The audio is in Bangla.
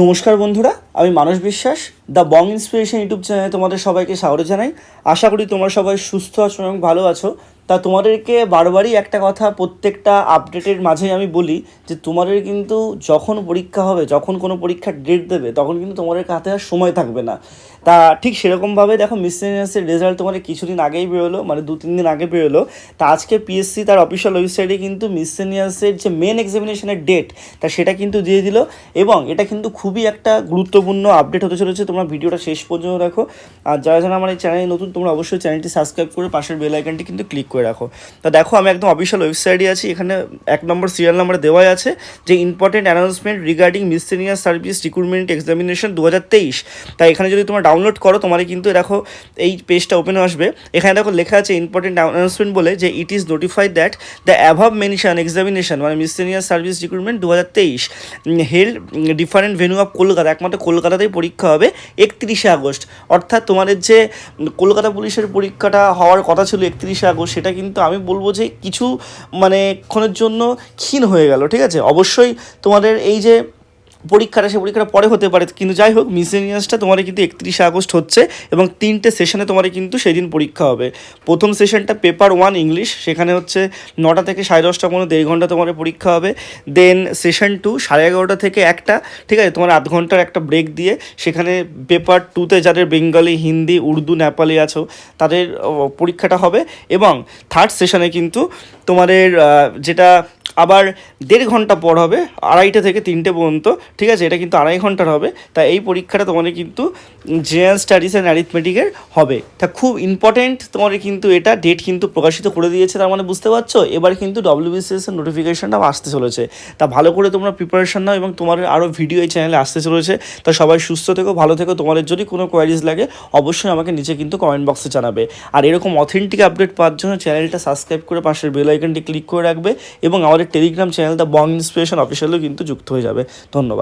নমস্কার বন্ধুরা, আমি মানস বিশ্বাস দ্য বং ইন্সপিরেশন ইউটিউব চ্যানেলে তোমাদের সবাইকে স্বাগত জানাই। আশা করি তোমরা সবাই সুস্থ আছো এবং ভালো আছো। তা তোমাদেরকে বারবারই একটা কথা প্রত্যেকটা আপডেটের মাঝেই আমি বলি যে তোমাদের কিন্তু যখন পরীক্ষা হবে, যখন কোনো পরীক্ষার ডেট দেবে, তখন কিন্তু তোমাদের হাতে আর সময় থাকবে না। তা ঠিক সেরকমভাবে দেখো মিসলেনিয়াসের রেজাল্ট তোমার কিছুদিন আগেই বেরোলো মানে দু, তিন দিন আগে বেরোলো। তা আজকে পিএসসি তার অফিসিয়াল ওয়েবসাইটে কিন্তু মিসলেনিয়াসের যে মেন এক্সামিনেশনের ডেট তা সেটা কিন্তু দিয়ে দিল। এবং এটা কিন্তু খুবই একটা গুরুত্বপূর্ণ আপডেট হতে চলেছে। তোমরা ভিডিওটা শেষ পর্যন্ত রাখো আর যারা যারা আমার এই চ্যানেলে নতুন, তোমরা অবশ্যই চ্যানেলটি সাবস্ক্রাইব করে পাশের বেল আইকনটি কিন্তু ক্লিক করে রাখো। তা দেখো, আমি একদম অফিসিয়াল ওয়েবসাইটে আছি। এখানে এক নম্বর সিরিয়াল নাম্বার দেওয়াই আছে, যে important announcement regarding miscellaneous service recruitment examination দু হাজার তেইশ। তাই এখানে যদি তোমরা ডাউনলোড করো তোমার কিন্তু দেখো, এই পেজটা ওপেন আসবে। এখানে দেখো লেখা আছে ইম্পর্টেন্ট অ্যানাউন্সমেন্ট বলে যে it is notified that the above mention examination মানে মিসলেনিয়াস সার্ভিস রিক্রুটমেন্ট দু হাজার তেইশ held different venue of Kolkata, একমাত্র কলকাতাতেই পরীক্ষা হবে একত্রিশে আগস্ট। অর্থাৎ তোমাদের যে কলকাতা পুলিশের পরীক্ষাটা হওয়ার কথা ছিল একত্রিশে আগস্ট, সেটা কিন্তু আমি বলব যে কিছু মানে ক্ষণের জন্য ক্ষীণ হয়ে গেল, ঠিক আছে? অবশ্যই তোমাদের এই যে পরীক্ষাটা সে পরীক্ষাটা পরে হতে পারে। কিন্তু যাই হোক মিসেনিয়াসটা তোমার কিন্তু একত্রিশে আগস্ট হচ্ছে এবং তিনটে সেশনে তোমার কিন্তু সেদিন পরীক্ষা হবে। প্রথম সেশনটা পেপার ওয়ান ইংলিশ সেখানে হচ্ছে নটা থেকে সাড়ে দশটা পর্যন্ত দেড় ঘণ্টা তোমার পরীক্ষা হবে। দেন সেশন টু সাড়ে এগারোটা থেকে একটা, ঠিক আছে? তোমার আধ ঘণ্টার একটা ব্রেক দিয়ে সেখানে পেপার টুতে যাদের বেঙ্গলি হিন্দি উর্দু নেপালি আছো, তাদের পরীক্ষাটা হবে। এবং থার্ড সেশনে কিন্তু তোমাদের যেটা আবার দেড় ঘণ্টা পর হবে, আড়াইটা থেকে তিনটে পর্যন্ত, ঠিক আছে? এটা কিন্তু আড়াই ঘণ্টার হবে। তা এই পরীক্ষাটা তোমাদের কিন্তু জেনারেল স্টাডিজ অ্যান্ড অ্যারিথমেটিকের হবে। তা খুব ইম্পর্টেন্ট তোমাদের কিন্তু এটা ডেট কিন্তু প্রকাশিত করে দিয়েছে, তার মানে বুঝতে পারছ? এবার কিন্তু ডব্লিউবিসিএস এর নোটিফিকেশনটাও আসতে চলেছে। তা ভালো করে তোমরা প্রিপারেশন নাও এবং তোমার আরও ভিডিও এই চ্যানেলে আসতে চলেছে। তা সবাই সুস্থ থেকো, ভালো থেকো। তোমাদের যদি কোনো কোয়ারিজ লাগে, অবশ্যই আমাকে নিচে কিন্তু কমেন্ট বক্সে জানাবে। আর এরকম অথেন্টিক আপডেট পাওয়ার জন্য চ্যানেলটা সাবস্ক্রাইব করে পাশের বেল আইকনটি ক্লিক করে রাখবে এবং আমাদের Telegram channel the Bong inspiration অফিসিয়ালও কিন্তু যুক্ত হয়ে যাবে। ধন্যবাদ।